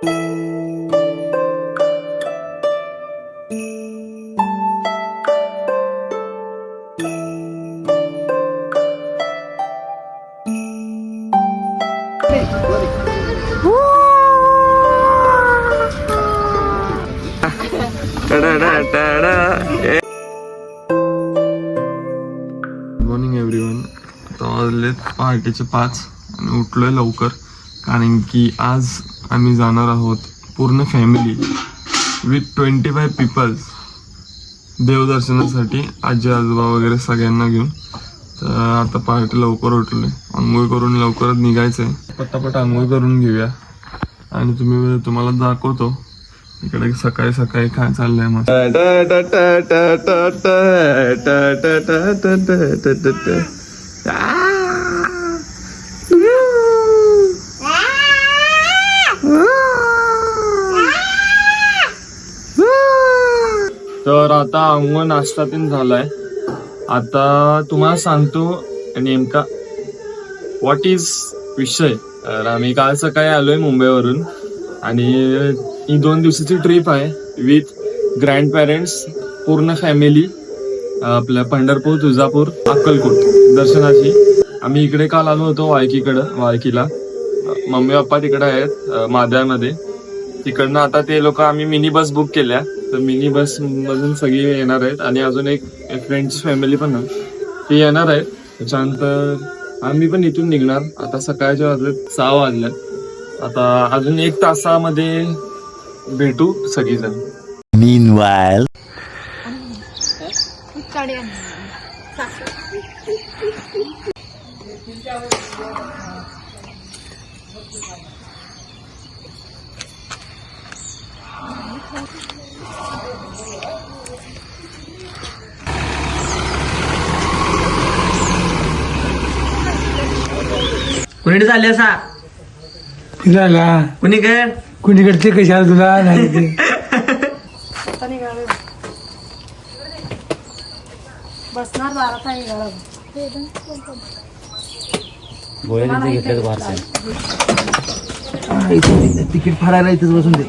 Good morning everyone आता वाजलेत पहाटेचे पाच आणि उठलोय लवकर कारण की आज आम्ही जाणार आहोत पूर्ण family with twenty five peoples देवदर्शनासाठी आजी आजोबा वगैरे सगळ्यांना घेऊन तर आता पहाटे लवकर उठले आंघोळ करून लवकरच निघायचं आहे पटापट आंघोळ करून घेऊया आणि तुम्ही तुम्हाला दाखवतो इकडे सकाळी सकाळी काय चाललंय मग तर आता अंग नाश्ता पण झालाय. आता तुम्हाला सांगतो नेमका व्हॉट इज विषय? तर आम्ही काल सकाळी आलोय मुंबईवरून आणि ही दोन दिवसाची ट्रिप आहे विथ ग्रँड पॅरेंट्स पूर्ण फॅमिली आपल्या पंढरपूर तुळजापूर अक्कलकोट दर्शनाची. आम्ही इकडे काल आलो होतो वाळकीकडं वाळकीला. मम्मी पप्पा तिकडे आहेत अं, माद्यामध्ये तिकडनं आता ते लोक आम्ही मिनी बस बुक केल्या. तर मिनी बस मधून सगळी येणार आहेत. आणि अजून एक फ्रेंडची फॅमिली पण आहे. ती येणार आहेत. त्याच्यानंतर आम्ही पण इथून निघणार. आता सकाळच्या वाजले सहा वाजल्यात आता अजून एक तासामध्ये भेटू सगळीजण. Meanwhile. कुणीकडे चालले असा? फिरायला. कुणीकड? कुणीकडचे कशाला तुला नाही ते? बसणार बारा ताई घरात. तिकीट फाडायला इथेच बसून दे.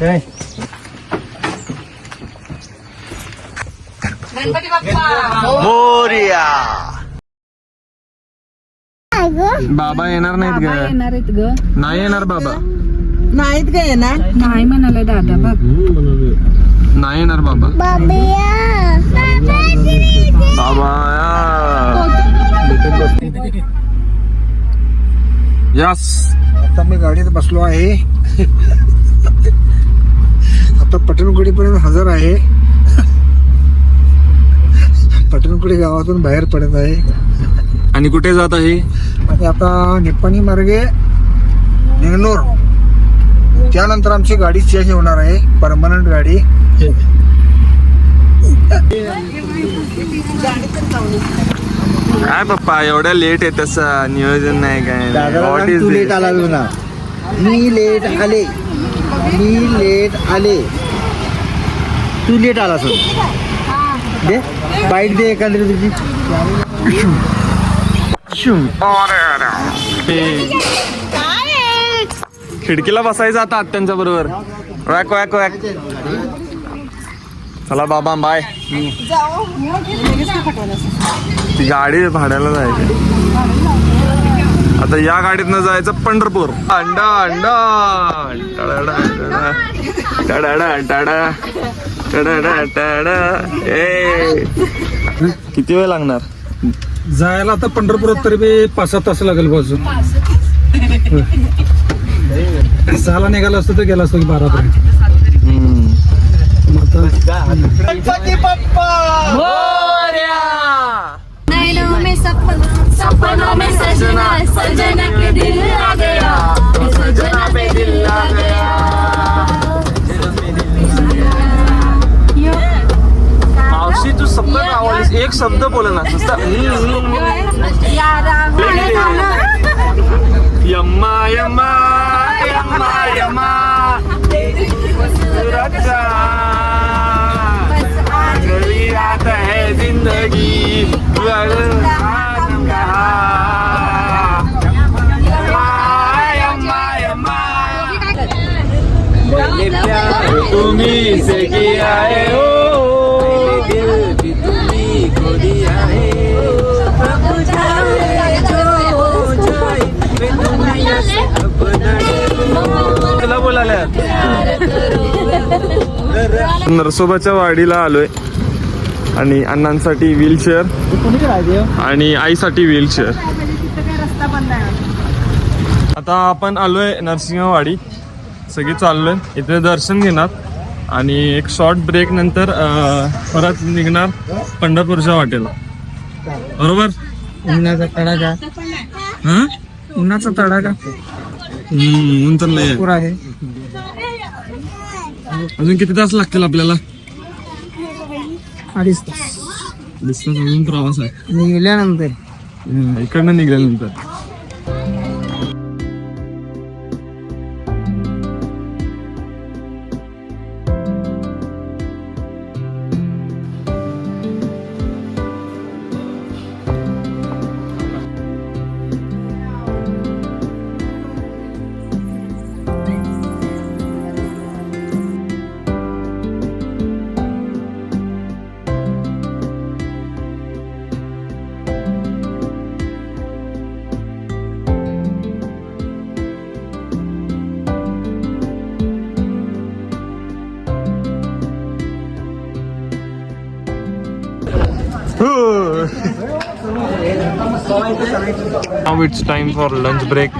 काय. बाबा येणार नाहीत ग. येणार आहेत ग. नाही येणार बाबा. नाहीत ग येणार. नाही म्हणाले दादा बघ. नाही येणार बाबा. बाबा यस. आता मी गाडीत बसलो आहे. आता पटणकुडी पर्यंत हजर आहे. पटणकुडी गावातून बाहेर पडत आहे. आणि कुठे जात आहे? आणि आता निप्पाणी मार्गे निगनूर. त्यानंतर आमची गाडी चेंज होणार आहे परमनंट गाडी. काय पप्पा एवढ्या लेट आहे तसं नियोजन नाही काय तू लेट आला ना मी लेट आले. मी लेट आले. तू लेट आला सर दे. बाईक दे एखादी तुझी खिडकीला बसायचं आता त्यांच्या बरोबर. वॅक वॅक वॅक चला बाबा बाय. ती गाडी भाड्याला जायची. आता या गाडीतनं जायचं पंढरपूर. अंडा अंडा टडाडा, टडाडा, टडाडा, टडाडा, ए किती वेळ लागणार जायला आता पंढरपुरात तरी बी पाच सात तास लागेल बाजू सहाला निघाला असतो तर गेला असतो की बारापर्यंत सपनों सपनों में सजना सजना के दिल आ गया सजना पे दिल आ गया शब्द बोल ना यम्मा यम्मा यम्मा यम्मा. आता है जिंदगी तुम्ही से किया है नरसोबाच्या वाडीला आलोय. आणि अण्णांसाठी व्हीलचेअर. आणि आईसाठी व्हीलचेअर. आता आपण आलोय नरसिंहवाडी. सगळी चाललोय. इथे दर्शन घेणार. आणि एक शॉर्ट ब्रेक नंतर परत निघणार पंढरपूरच्या वाटेला. बरोबर? उन्हाचा तडाखा. हा? उन्हाचा तडाखा. हम्म, ऊन तर आहे. अजून किती तास लागतील आपल्याला? अडीच तास. दिसतात अजून प्रवास आहे. निघल्यानंतर. इकडनं निघाल्यानंतर. Now it's time for lunch break.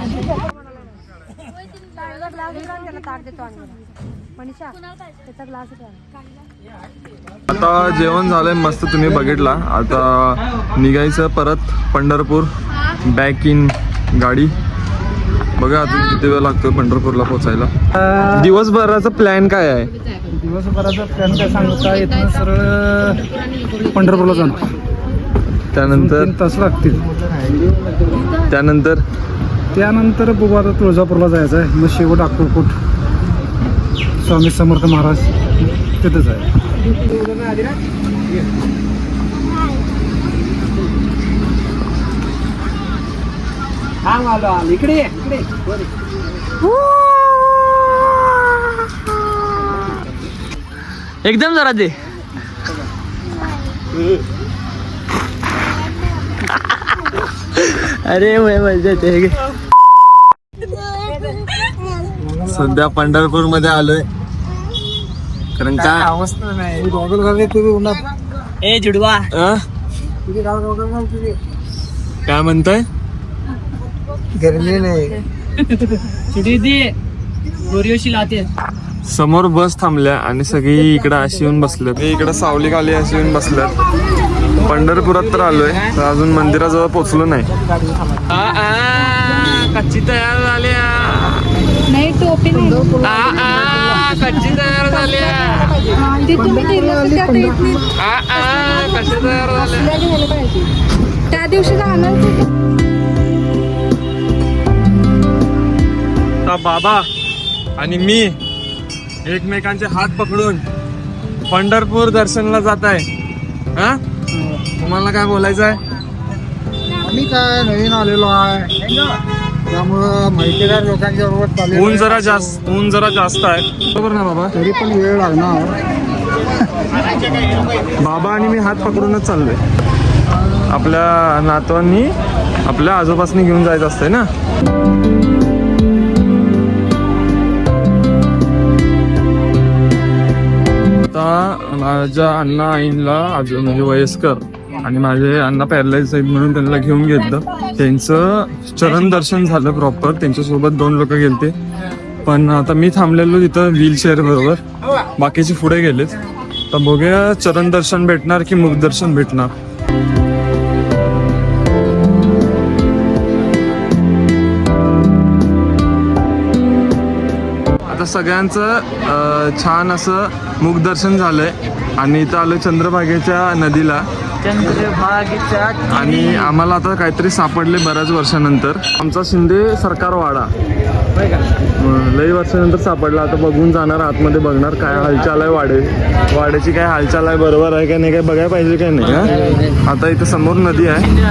आता जेवण झालंय मस्त तुम्ही बघितला. आता निघायचं परत पंढरपूर. बॅक इन गाडी. बघा अजून किती वेळ लागतो पंढरपूरला पोहोचायला दिवसभराचा प्लॅन काय आहे? दिवसभराचा प्लॅन काय सांगता येत सरळ पंढरपूरला जाणार. त्यानंतर तीन तास लागतील. त्यानंतर? त्यानंतर बघू आता तुळजापूरला जायचं आहे. मग शेवट अक्कलकोट. स्वामी समर्थ महाराज तिथेच आहे इकडे इकडे एकदम जरा दे. अरे मजा येते सध्या पंढरपूरमध्ये आलोय. कारण काय अवस्था नाही. गॉगल घालले तुम्ही उन्हात. ए जुडवा. अं? तुझी गाव गॉगल घाल तुझी काय म्हणताय? गरमी नाही. समोर बस थांबल्या आणि सगळी इकडे अशी येऊन बसल्यात. मी इकडे सावली खाली अशी येऊन बसल्यात. पंढरपुरात तर आलोय. तर अजून मंदिराजवळ पोहोचलो नाही. कच्ची तयार झाल्या. नाही टोपी नाही. कच्ची तयार. कशी तयार पाहिजे त्या दिवशी जाणार होते. आता बाबा आणि मी एकमेकांचे हात पकडून पंढरपूर दर्शनला जात आहे हा? तुम्हाला काय बोलायचं आहे? आम्ही काय नवीन आलेलो आहे. त्यामुळं माहितीदार लोकांच्या बरोबर चाललेलो ऊन. जरा जास्त ऊन जरा जास्त आहे. बरोबर ना बाबा? तरी पण वेळ लागणार. बाबा आणि मी हात पकडूनच चाललोय. आपल्या नातवांनी आपल्या आजोबासनी घेऊन जायचं असतंय ना? आता माझ्या अण्णा आईला अजून म्हणजे वयस्कर आणि माझे अण्णा पॅरलाइज आहेत म्हणून त्यांना घेऊन घेतलं. त्यांचं चरण दर्शन झालं प्रॉपर त्यांच्यासोबत दोन लोक गेलते. पण आता मी थांबलेलो तिथं व्हीलचेअर बरोबर. बाकीचे पुढे गेलेत. तर बघूया चरण दर्शन भेटणार की मुख दर्शन भेटणार. सगळ्यांचं छान असं मुखदर्शन झालंय. आणि इथं आलो चंद्रभागेच्या नदीला. चंद्रभागेच्या आणि आम्हाला आता काहीतरी सापडले बऱ्याच वर्षानंतर. आमचा शिंदे सरकार वाडा. लई वर्षानंतर सापडला. आता बघून जाणार आतमध्ये बघणार काय हालचाल आहे वाडे. वाड्याची काय हालचाल आहे बरोबर आहे का नाही काय बघायला पाहिजे काय नाही? आता इथं समोर नदी आहे.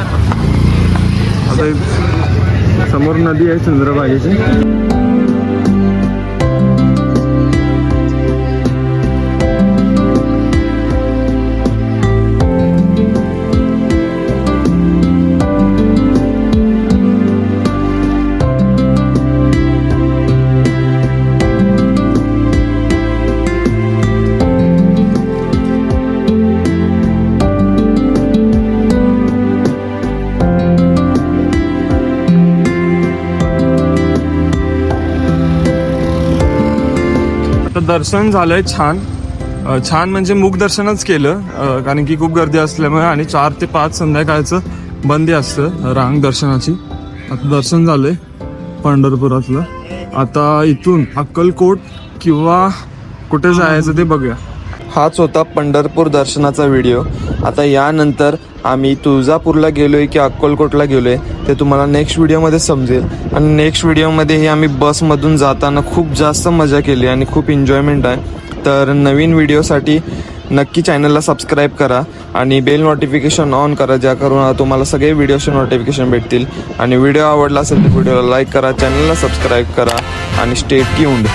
आता समोर नदी आहे चंद्रभागेची. दर्शन झालंय छान. छान म्हणजे मूक दर्शनच केलं. कारण की खूप गर्दी असल्यामुळे आणि चार ते पाच संध्याकाळचं बंदी असतं रांग दर्शनाची. आता दर्शन झालंय पंढरपुरातलं. आता इथून अक्कलकोट किंवा कुठे जायचं ते बघूया. हाच होता पंढरपूर दर्शनाचा व्हिडिओ. आता यानंतर आम्ही तुळजापूरला गेलोय की अक्कलकोटला गेलोय ते तुम्हाला नेक्स्ट व्हिडिओमध्ये समजेल. आणि नेक्स्ट व्हिडिओमध्येही आम्ही बसमधून जाताना खूप जास्त मजा केली आणि खूप एन्जॉयमेंट आहे. तर नवीन व्हिडिओसाठी नक्की चॅनलला सबस्क्राईब करा आणि बेल नोटिफिकेशन ऑन करा ज्या करून तुम्हाला सगळे व्हिडिओचे नोटिफिकेशन भेटतील. आणि व्हिडिओ आवडला असेल तर व्हिडिओला लाईक करा चॅनलला सबस्क्राईब करा आणि स्टे ट्यून्ड